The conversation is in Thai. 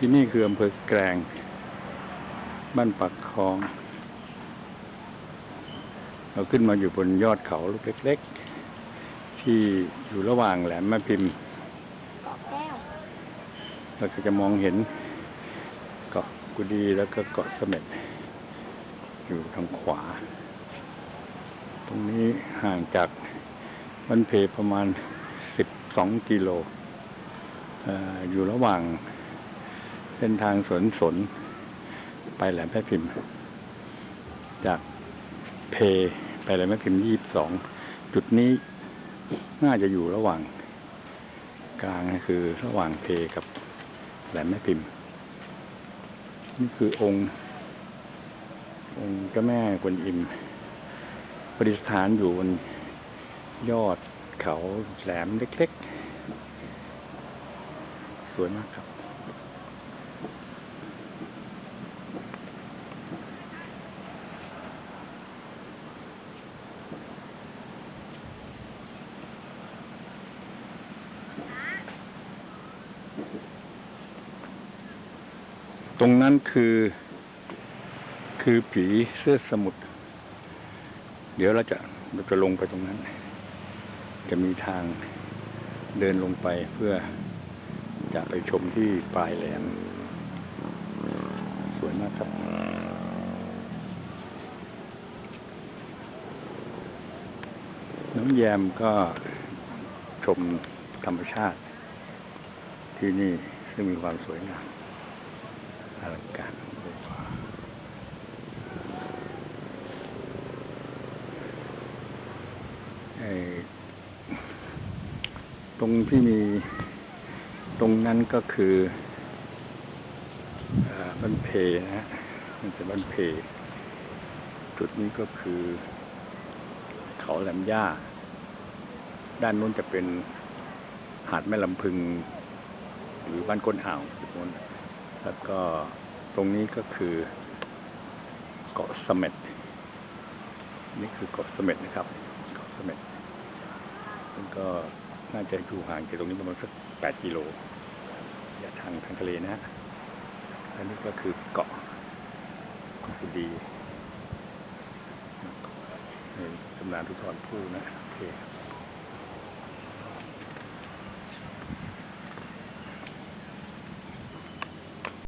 ที่นี่คืออำเภอแกลง บ้านปักคลอง เราขึ้นมาอยู่บนยอดเขาลูกเล็ก ๆ ที่อยู่ระหว่างแหลมแม่พิมพ์เกาะแก้วเราก็จะมองเห็นเกาะกุดีแล้วก็เกาะเสม็ดอยู่ทางขวา ตรงนี้ห่างจากบ้านเพประมาณสิบสองกิโลเอออยู่ระหว่าง เส้นทางสวนสน ไปแหลมแม่พิมพ์ จากเพไปแหลมแม่พิมพ์ยี่สิบสองจุดนี้น่าจะอยู่ระหว่าง กลางคือระหว่างเพกับแหลมแม่พิมพ์ นี่คือองค์ องค์เจ้าแม่กวนอิมประดิษฐานอยู่บนยอดเขาแหลมเล็กๆ สวยมากครับ ตรงนั้นคือ คือผีเสื้อสมุทรเดี๋ยวเราจะเราจะลงไปตรงนั้น จะมีทางเดินลงไปเพื่อจะไปชมที่ปลายแหลม สวยมากครับ น้องแยมก็ชมธรรมชาติที่นี่ซึ่งมีความสวยงาม อลังการตรงที่มีตรงนั้นก็คือเอ่อบ้านเพนะฮะมันจะบ้านเพ จุดนี้ก็คือ เขาแหลมย่า ด้านนู้นจะเป็นหาดแม่ลำพึง หรือบ้านก้นอ่าวจุดนู้น แล้วก็ตรงนี้ก็คือเกาะเสม็ดนี่คือเกาะเสม็ดนะครับ เกาะเสม็ดมันก็น่าจะอยู่ห่างจากตรงนี้ประมาณสักแปดกิโลระยะทางทางทะเลนะฮะอันนี้ก็คือเกาะเกาะกุดีในตำนานทุกทอนผู้นะโอเค